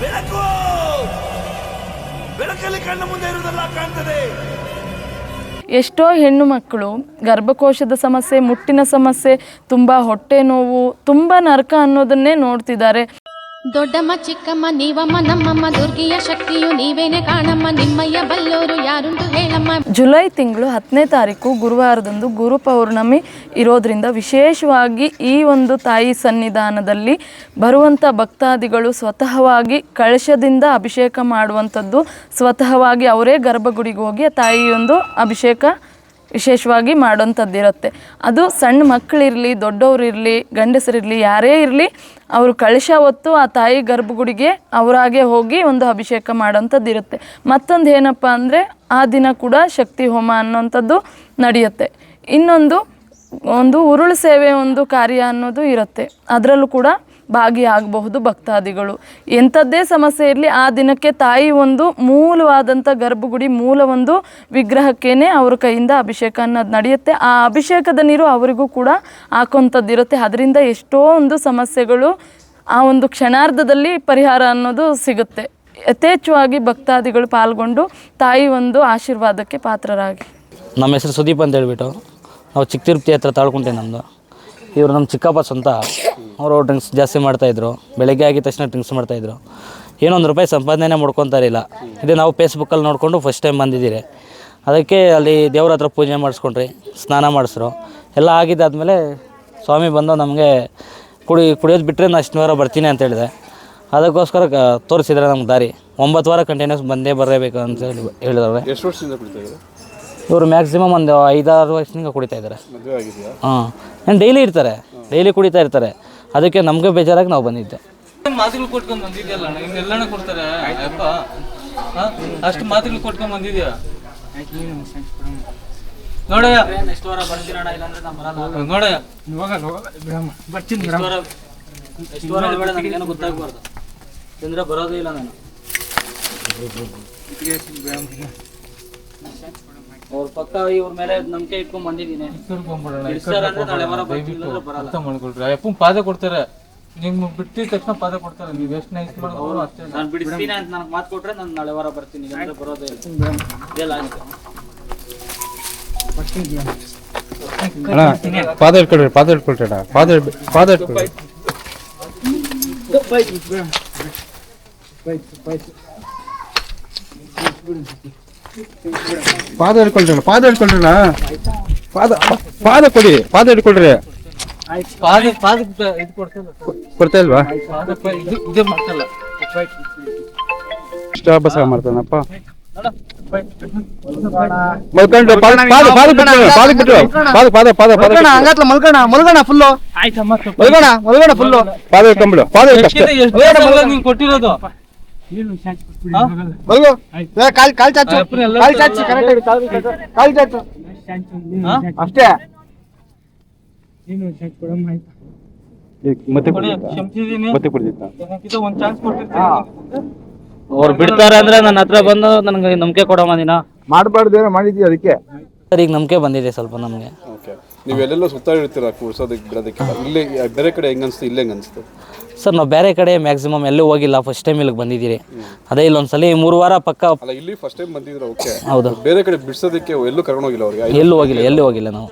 ಬೆಳಕು! ಬೆಳಕಲ್ಲಿ ಕಣ್ಣ ಮುಂದೆ ಇರುವುದೆಲ್ಲ ಕಾಣ್ತದೆ. ಎಷ್ಟೋ ಹೆಣ್ಣು ಮಕ್ಕಳು ಗರ್ಭಕೋಶದ ಸಮಸ್ಯೆ, ಮುಟ್ಟಿನ ಸಮಸ್ಯೆ, ತುಂಬ ಹೊಟ್ಟೆ ನೋವು, ತುಂಬ ನರಕ ಅನ್ನೋದನ್ನೇ ನೋಡ್ತಿದ್ದಾರೆ. ದೊಡ್ಡಮ್ಮ, ಚಿಕ್ಕಮ್ಮ, ನೀವಮ್ಮ, ನಮ್ಮಮ್ಮ, ದುರ್ಗಿಯ ಶಕ್ತಿಯು ನೀವೇನೆ ಕಾಣಮ್ಮ, ನಿಮ್ಮಯ್ಯ ಬಲ್ಲೋರು ಯಾರುಂದು ಹೇಳಮ್ಮ. ಜುಲೈ ತಿಂಗಳು ಹತ್ತನೇ ತಾರೀಕು ಗುರುವಾರದಂದು ಗುರು ಪೌರ್ಣಮಿ ಇರೋದ್ರಿಂದ ವಿಶೇಷವಾಗಿ ಈ ಒಂದು ತಾಯಿ ಸನ್ನಿಧಾನದಲ್ಲಿ ಬರುವಂಥ ಭಕ್ತಾದಿಗಳು ಸ್ವತಃವಾಗಿ ಕಳಶದಿಂದ ಅಭಿಷೇಕ ಮಾಡುವಂಥದ್ದು ಸ್ವತಃವಾಗಿ ಅವರೇ ಗರ್ಭಗುಡಿಗೆ ಹೋಗಿ ಆ ತಾಯಿಯೊಂದು ಅಭಿಷೇಕ ವಿಶೇಷವಾಗಿ ಮಾಡೋಂಥದ್ದಿರುತ್ತೆ ಅದು ಸಣ್ಣ ಮಕ್ಕಳಿರಲಿ, ದೊಡ್ಡವರಿರಲಿ, ಗಂಡಸರಿರಲಿ, ಯಾರೇ ಇರಲಿ, ಅವರು ಕಳಶ ಹೊತ್ತು ಆ ತಾಯಿ ಗರ್ಭಗುಡಿಗೆ ಅವರಾಗೆ ಹೋಗಿ ಒಂದು ಅಭಿಷೇಕ ಮಾಡೋಂಥದ್ದು ಇರುತ್ತೆ. ಮತ್ತೊಂದು ಏನಪ್ಪ ಅಂದರೆ ಆ ದಿನ ಕೂಡ ಶಕ್ತಿ ಹೋಮ ಅನ್ನೋಂಥದ್ದು ನಡೆಯುತ್ತೆ. ಇನ್ನೊಂದು, ಒಂದು ಉರುಳು ಸೇವೆ ಒಂದು ಕಾರ್ಯ ಅನ್ನೋದು ಇರುತ್ತೆ. ಅದರಲ್ಲೂ ಕೂಡ ಭಾಗಿಯಾಗಬಹುದು ಭಕ್ತಾದಿಗಳು. ಎಂಥದ್ದೇ ಸಮಸ್ಯೆ ಇರಲಿ, ಆ ದಿನಕ್ಕೆ ತಾಯಿ ಒಂದು ಮೂಲವಾದಂಥ ಗರ್ಭಗುಡಿ, ಮೂಲ ಒಂದು ವಿಗ್ರಹಕ್ಕೇನೆ ಅವ್ರ ಕೈಯಿಂದ ಅಭಿಷೇಕ ಅನ್ನೋದು ನಡೆಯುತ್ತೆ. ಆ ಅಭಿಷೇಕದ ನೀರು ಅವರಿಗೂ ಕೂಡ ಹಾಕೋಂಥದ್ದು ಇರುತ್ತೆ. ಅದರಿಂದ ಎಷ್ಟೋ ಒಂದು ಸಮಸ್ಯೆಗಳು ಆ ಒಂದು ಕ್ಷಣಾರ್ಧದಲ್ಲಿ ಪರಿಹಾರ ಅನ್ನೋದು ಸಿಗುತ್ತೆ. ಯಥೇಚ್ಛವಾಗಿ ಭಕ್ತಾದಿಗಳು ಪಾಲ್ಗೊಂಡು ತಾಯಿ ಒಂದು ಆಶೀರ್ವಾದಕ್ಕೆ ಪಾತ್ರರಾಗಿ. ನಮ್ಮ ಹೆಸರು ಸುದೀಪ್ ಅಂತ ಹೇಳ್ಬಿಟ್ಟು ನಾವು ಚಿಕ್ಕ ತಿರುಪತಿ ಹತ್ರ ತಾಳ್ಕೊಂತೆ ನಮ್ಮದು ಇವರು ನಮ್ಮ ಚಿಕ್ಕಪ್ಪ ಸ್ವಂತ. ಅವರು ಡ್ರಿಂಕ್ಸ್ ಜಾಸ್ತಿ ಮಾಡ್ತಾಯಿದ್ರು ಬೆಳಗ್ಗೆ ಆಗಿದ ತಕ್ಷಣ ಡ್ರಿಂಕ್ಸ್ ಮಾಡ್ತಾಯಿದ್ರು ಏನೋ ಒಂದು ರೂಪಾಯಿ ಸಂಪಾದನೆ ಮಾಡ್ಕೊತಾ ಇರಲಿಲ್ಲ ಇದೇ ನಾವು ಫೇಸ್ಬುಕ್ಕಲ್ಲಿ ನೋಡಿಕೊಂಡು ಫಸ್ಟ್ ಟೈಮ್ ಬಂದಿದ್ದೀರಿ. ಅದಕ್ಕೆ ಅಲ್ಲಿ ದೇವ್ರ ಹತ್ರ ಪೂಜೆ ಮಾಡಿಸ್ಕೊಂಡ್ರಿ, ಸ್ನಾನ ಮಾಡಿಸ್ರು. ಎಲ್ಲ ಆಗಿದ್ದಾದಮೇಲೆ ಸ್ವಾಮಿ ಬಂದು ನಮಗೆ ಕುಡಿ, ಕುಡಿಯೋದು ಬಿಟ್ಟರೆ ನಾನು ಅಷ್ಟು ವಾರ ಬರ್ತೀನಿ ಅಂತ ಹೇಳಿದೆ. ಅದಕ್ಕೋಸ್ಕರ ತೋರಿಸಿದ್ರೆ ನಮ್ಗೆ ದಾರಿ. ಒಂಬತ್ತು ವಾರ ಕಂಟಿನ್ಯೂಸ್ ಬಂದೇ ಬರಬೇಕು ಅಂತ ಹೇಳಿ ಹೇಳಿದವ್ರೆ ಎಷ್ಟು ವರ್ಷದಿಂದ ಇವರು ಮ್ಯಾಕ್ಸಿಮಮ್ ಒಂದು ಐದಾರು ವರ್ಷದಿಂದ ಕುಡಿತಾ ಇದ್ದಾರೆ. ಹಾಂ. ಏನು ಡೈಲಿ ಇರ್ತಾರೆ. ಡೈಲಿ ಕುಡಿತಾ ಇರ್ತಾರೆ. ಅದಕ್ಕೆ ನಮಗೆ ಬೇಜಾರಾಗಿ ನಾವು ಬಂದಿದ್ದೆ. ಮಾತುಗಳು ಕೊಟ್ಕೊಂಡು ಬಂದಿದ್ಯಲ್ಲ? ಇನ್ನೆಲ್ಲನ ಕೊಡ್ತಾರೆ. ಅಪ್ಪ ಹಾ? ಅಷ್ಟು ಮಾತುಗಳು ಕೊಟ್ಕೊಂಡು ಬಂದಿದ್ಯಾ? ನೋಡಯ್ಯ. ನೋಡಯ್ಯ. ಗೊತ್ತಾಗಬಾರ್ದು. ಅಂದ್ರೆ ಬರೋದೇ ಇಲ್ಲ ನಾನು. ಅವ್ರ ಪಕ್ಕ ಇವ್ರ ಮೇಲೆ ನಂಬಿಕೆ ಇಟ್ಕೊಂಡ್ ಬಂದಿದ್ದೀನಿ. ಅರ್ಥ ಮಾಡ್ಕೊಳ್ರಿ. ಅಯ್ಯಪ್ಪನ್ ಪಾದ ಕೊಡ್ತಾರೆ. ನಿಮ್ ಬಿಟ್ಟಿದ ತಕ್ಷಣ ಪಾದ ಕೊಡ್ತಾರೆ. ನೀವು ಎಷ್ಟು ನೈಸ್ ಮಾಡೋದು ಅಷ್ಟೇ. ನಾನು ಬಿಡಿಸ್ತೀನಿ ಅಂತ ನನಗೆ ಮಾತು ಕೊಟ್ರೆ ನಾನು ನಾಳೆ ವಾರ ಬರ್ತೀನಿ. ಇಲ್ಲಾಂದ್ರೆ ಬರೋದೇ ಇಲ್ಲ. ಪಾದ ಇಟ್ಕೊಳ್ರಿ ಪಾದ ಇಟ್ಕೊಳ್ರಿ ಪಾದ ಪಾದ ಇಟ್ಕೊಳ್ರಿ ಬೈಕ್ ಬೈಕ್ ಅಣ್ಣ ಪಾದ ಇಟ್ಕೊಳ್ರಿ ಅಣ್ಣ ಪಾದ ಪಾದ ಕೊಡಿ ಪಾದ ಹಿಡ್ಕೊಳ್ರಿ. ಪಾದ ಪಾದ ಕೊಡ್ತಾ ಇಲ್ವಾ? ಪಾದ ಅಭ್ಯಾಸ ಮಾಡ್ತಾನಪ್ಪ. ಮಲ್ಕೊಂಡು ಪಾದ ಪಾದ ಪಾದ ಬಿಟ್ಟು ಪಾದ ಬಿಟ್ಟು ಪಾದ ಪಾದ ಪಾದ ಪಾದ ಬಿಟ್ಟು. ಮಲ್ಕೋಣ ಮಲ್ಕೋಣ ಫುಲ್ಲು ಮಲ್ಕೋಣ ಮಲ್ಕೋಣ ಫುಲ್ಲು ಪಾದ ಇಟ್ಕೊಂಡ್ಬಿಡು ಪಾದ ನೀನ್ ಕೊಟ್ಟಿರೋದು? ಮಲ್ಗೋ ಏ, ಕಾಲ್ ಕಾಲ್ ಚಾಚು. ಕಾಲ್ ಚಾಚು ಕರೆಕ್ಟ್ ಕಾಲ್ ಕಾಲ್ ಚಾಚು. ಅಷ್ಟೇ? ಮತ್ತೆ ಮತ್ತೆ ಅವ್ರು ಬಿಡ್ತಾರೆ ಅಂದ್ರೆ ನನ್ನ ಹತ್ರ ಬಂದು ನನಗೆ ನಂಬಿಕೆ ಕೊಡೋ ಮಂದಿನ ಮಾಡಬಾರ್ದೇನೋ ಮಾಡಿದ್ವಿ ಅದಕ್ಕೆ? ಸರ್ ಈಗ ನಂಬಿಕೆ ಬಂದಿದೆ ಸ್ವಲ್ಪ ನಮಗೆ. ನೀವೆಲ್ಲೆಲ್ಲೋ ನೀವು ಎಲ್ಲೆಲ್ಲೋ ಸುತ್ತಾಡಿರ್ತೀರಾ ಕೂರ್ಸೋದಕ್ಕೆ ಬಿಡೋದಕ್ಕೆಲ್ಲ ಇಲ್ಲಿ ಬೇರೆ ಕಡೆ ಹೆಂಗ್ ಅನ್ಸ್ತು ಇಲ್ಲೇ ಹೆಂಗ್ ಅನ್ಸ್ತು ಸರ್ ನಾವು ಬೇರೆ ಕಡೆ ಮ್ಯಾಕ್ಸಿಮಮ್ ಎಲ್ಲೂ ಹೋಗಿಲ್ಲ ಫಸ್ಟ್ ಟೈಮ್ ಇಲ್ಲಿಗೆ ಬಂದಿದ್ದೀರಿ. ಅದೇ ಇಲ್ಲೊಂದ್ಸಲಿ ಮೂರು ವಾರ ಪಕ್ಕ ಅಲ್ಲ ಇಲ್ಲಿ ಫಸ್ಟ್ ಟೈಮ್ ಬಂದಿದ್ರೆ ಓಕೆ ಹೌದು. ಬೇರೆ ಕಡೆ ಬಿಡ್ಸೋದಕ್ಕೆ ಎಲ್ಲೂ ಕರ್ಕೊಂಡು ಹೋಗಿಲ್ಲ ಅವ್ರಿಗೆ? ಎಲ್ಲೂ ಹೋಗಿಲ್ಲ ಎಲ್ಲೂ ಹೋಗಿಲ್ಲ ನಾವು.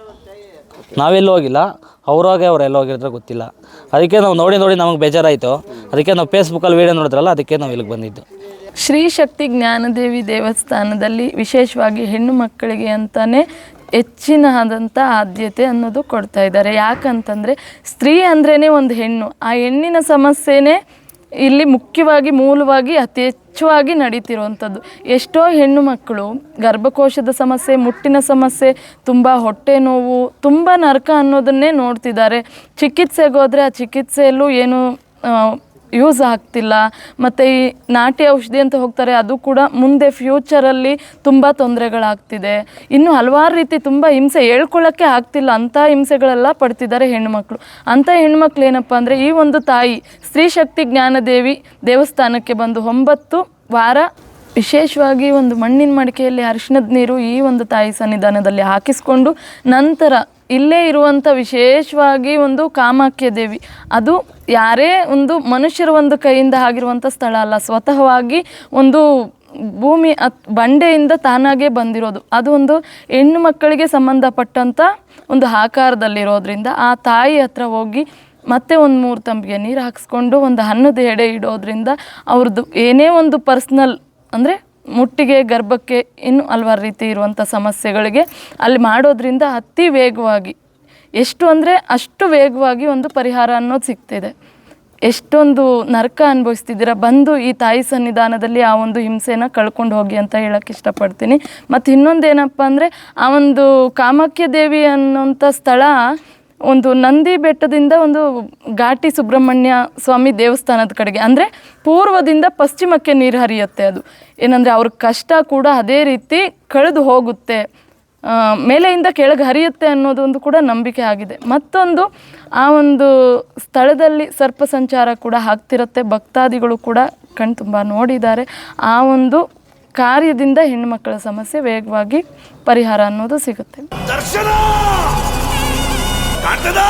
ನಾವೆಲ್ಲೂ ಹೋಗಿಲ್ಲ ಅವ್ರಾಗೆ ಅವ್ರು ಎಲ್ಲ ಹೋಗಿದ್ರೆ ಗೊತ್ತಿಲ್ಲ. ಅದಕ್ಕೆ ನಾವು ನೋಡಿ ನೋಡಿ ನಮಗೆ ಬೇಜಾರಾಯಿತು. ಅದಕ್ಕೆ ನಾವು ಫೇಸ್ಬುಕ್ಕಲ್ಲಿ ವೀಡಿಯೋ ನೋಡಿದ್ರಲ್ಲ ಅದಕ್ಕೆ ನಾವು ಇಲ್ಲಿಗೆ ಬಂದಿದ್ದು. ಶ್ರೀ ಶಕ್ತಿ ಜ್ಞಾನದೇವಿ ದೇವಸ್ಥಾನದಲ್ಲಿ ವಿಶೇಷವಾಗಿ ಹೆಣ್ಣು ಮಕ್ಕಳಿಗೆ ಅಂತಾನೆ ಹೆಚ್ಚಿನದಾದಂಥ ಆದ್ಯತೆ ಅನ್ನೋದು ಕೊಡ್ತಾ ಇದ್ದಾರೆ. ಯಾಕಂತಂದರೆ ಸ್ತ್ರೀ ಅಂದ್ರೇ ಒಂದು ಹೆಣ್ಣು. ಆ ಹೆಣ್ಣಿನ ಸಮಸ್ಯೆನೇ ಇಲ್ಲಿ ಮುಖ್ಯವಾಗಿ, ಮೂಲವಾಗಿ ಅತಿ ಹೆಚ್ಚುವಾಗಿ ನಡೀತಿರುವಂಥದ್ದು. ಎಷ್ಟೋ ಹೆಣ್ಣು ಮಕ್ಕಳು ಗರ್ಭಕೋಶದ ಸಮಸ್ಯೆ, ಮುಟ್ಟಿನ ಸಮಸ್ಯೆ, ತುಂಬ ಹೊಟ್ಟೆ ನೋವು, ತುಂಬ ನರಕ ಅನ್ನೋದನ್ನೇ ನೋಡ್ತಿದ್ದಾರೆ. ಚಿಕಿತ್ಸೆಗೋದ್ರೆ ಆ ಚಿಕಿತ್ಸೆಯಲ್ಲೂ ಏನು ಯೂಸ್ ಆಗ್ತಿಲ್ಲ. ಮತ್ತು ಈ ನಾಟಿ ಔಷಧಿ ಅಂತ ಹೋಗ್ತಾರೆ, ಅದು ಕೂಡ ಮುಂದೆ ಫ್ಯೂಚರಲ್ಲಿ ತುಂಬ ತೊಂದರೆಗಳಾಗ್ತಿದೆ. ಇನ್ನು ಹಲವಾರು ರೀತಿ ತುಂಬ ಹಿಂಸೆ ಹೇಳ್ಕೊಳ್ಳೋಕ್ಕೆ ಆಗ್ತಿಲ್ಲ, ಅಂಥ ಹಿಂಸೆಗಳೆಲ್ಲ ಪಡ್ತಿದ್ದಾರೆ ಹೆಣ್ಮಕ್ಳು ಅಂಥ ಹೆಣ್ಮಕ್ಳು ಏನಪ್ಪ ಅಂದರೆ, ಈ ಒಂದು ತಾಯಿ ಸ್ತ್ರೀ ಶಕ್ತಿ ಜ್ಞಾನದೇವಿ ದೇವಸ್ಥಾನಕ್ಕೆ ಬಂದು ಒಂಬತ್ತು ವಾರ ವಿಶೇಷವಾಗಿ ಒಂದು ಮಣ್ಣಿನ ಮಡಿಕೆಯಲ್ಲಿ ಅರಿಶಿಣದ ನೀರು ಈ ಒಂದು ತಾಯಿ ಸನ್ನಿಧಾನದಲ್ಲಿ ಹಾಕಿಸಿಕೊಂಡು ನಂತರ ಇಲ್ಲೇ ಇರುವಂಥ ವಿಶೇಷವಾಗಿ ಒಂದು ಕಾಮಾಖ್ಯ ದೇವಿ. ಅದು ಯಾರೇ ಒಂದು ಮನುಷ್ಯರ ಒಂದು ಕೈಯಿಂದ ಆಗಿರುವಂಥ ಸ್ಥಳ ಅಲ್ಲ, ಸ್ವತಃವಾಗಿ ಒಂದು ಭೂಮಿ ಅತ್ ಬಂಡೆಯಿಂದ ತಾನಾಗೇ ಬಂದಿರೋದು. ಅದು ಒಂದು ಹೆಣ್ಣು ಮಕ್ಕಳಿಗೆ ಸಂಬಂಧಪಟ್ಟಂಥ ಒಂದು ಆಕಾರದಲ್ಲಿರೋದ್ರಿಂದ ಆ ತಾಯಿ ಹತ್ರ ಹೋಗಿ ಮತ್ತೆ ಒಂದು ಮೂರು ತಂಬಿಗೆ ನೀರು ಹಾಕಿಸ್ಕೊಂಡು ಒಂದು ಹಣ್ಣದ ಎಡೆ ಇಡೋದ್ರಿಂದ ಅವ್ರದ್ದು ಏನೇ ಒಂದು ಪರ್ಸ್ನಲ್ ಅಂದರೆ ಮುಟ್ಟಿಗೆ, ಗರ್ಭಕ್ಕೆ ಇನ್ನು ಹಲವಾರು ರೀತಿ ಇರುವಂಥ ಸಮಸ್ಯೆಗಳಿಗೆ ಅಲ್ಲಿ ಮಾಡೋದ್ರಿಂದ ಅತಿ ವೇಗವಾಗಿ, ಎಷ್ಟು ಅಂದರೆ ಅಷ್ಟು ವೇಗವಾಗಿ ಒಂದು ಪರಿಹಾರ ಅನ್ನೋದು ಸಿಗ್ತಿದೆ. ಎಷ್ಟೊಂದು ನರಕ ಅನುಭವಿಸ್ತಿದ್ದೀರ? ಬಂದು ಈ ತಾಯಿ ಸನ್ನಿಧಾನದಲ್ಲಿ ಆ ಒಂದು ಹಿಂಸೆನ ಕಳ್ಕೊಂಡು ಹೋಗಿ ಅಂತ ಹೇಳಕ್ಕೆ ಇಷ್ಟಪಡ್ತೀನಿ. ಮತ್ತು ಇನ್ನೊಂದು ಏನಪ್ಪ ಅಂದರೆ ಆ ಒಂದು ಕಾಮಾಖ್ಯ ದೇವಿ ಅನ್ನೋಂಥ ಸ್ಥಳ ಒಂದು ನಂದಿ ಬೆಟ್ಟದಿಂದ ಒಂದು ಘಾಟಿ ಸುಬ್ರಹ್ಮಣ್ಯ ಸ್ವಾಮಿ ದೇವಸ್ಥಾನದ ಕಡೆಗೆ. ಅಂದರೆ ಪೂರ್ವದಿಂದ ಪಶ್ಚಿಮಕ್ಕೆ ನೀರು ಹರಿಯುತ್ತೆ ಅದು. ಏನಂದರೆ ಅವ್ರ ಕಷ್ಟ ಕೂಡ ಅದೇ ರೀತಿ ಕಳೆದು ಹೋಗುತ್ತೆ. ಮೇಲೆಯಿಂದ ಕೆಳಗೆ ಹರಿಯುತ್ತೆ ಅನ್ನೋದು ಒಂದು ಕೂಡ ನಂಬಿಕೆ ಆಗಿದೆ. ಮತ್ತೊಂದು, ಆ ಒಂದು ಸ್ಥಳದಲ್ಲಿ ಸರ್ಪ ಸಂಚಾರ ಕೂಡ ಆಗ್ತಿರುತ್ತೆ. ಭಕ್ತಾದಿಗಳು ಕೂಡ ಕಣ್ ತುಂಬ ನೋಡಿದ್ದಾರೆ. ಆ ಒಂದು ಕಾರ್ಯದಿಂದ ಹೆಣ್ಣುಮಕ್ಕಳ ಸಮಸ್ಯೆ ವೇಗವಾಗಿ ಪರಿಹಾರ ಅನ್ನೋದು ಸಿಗುತ್ತೆ. അടുത്തത്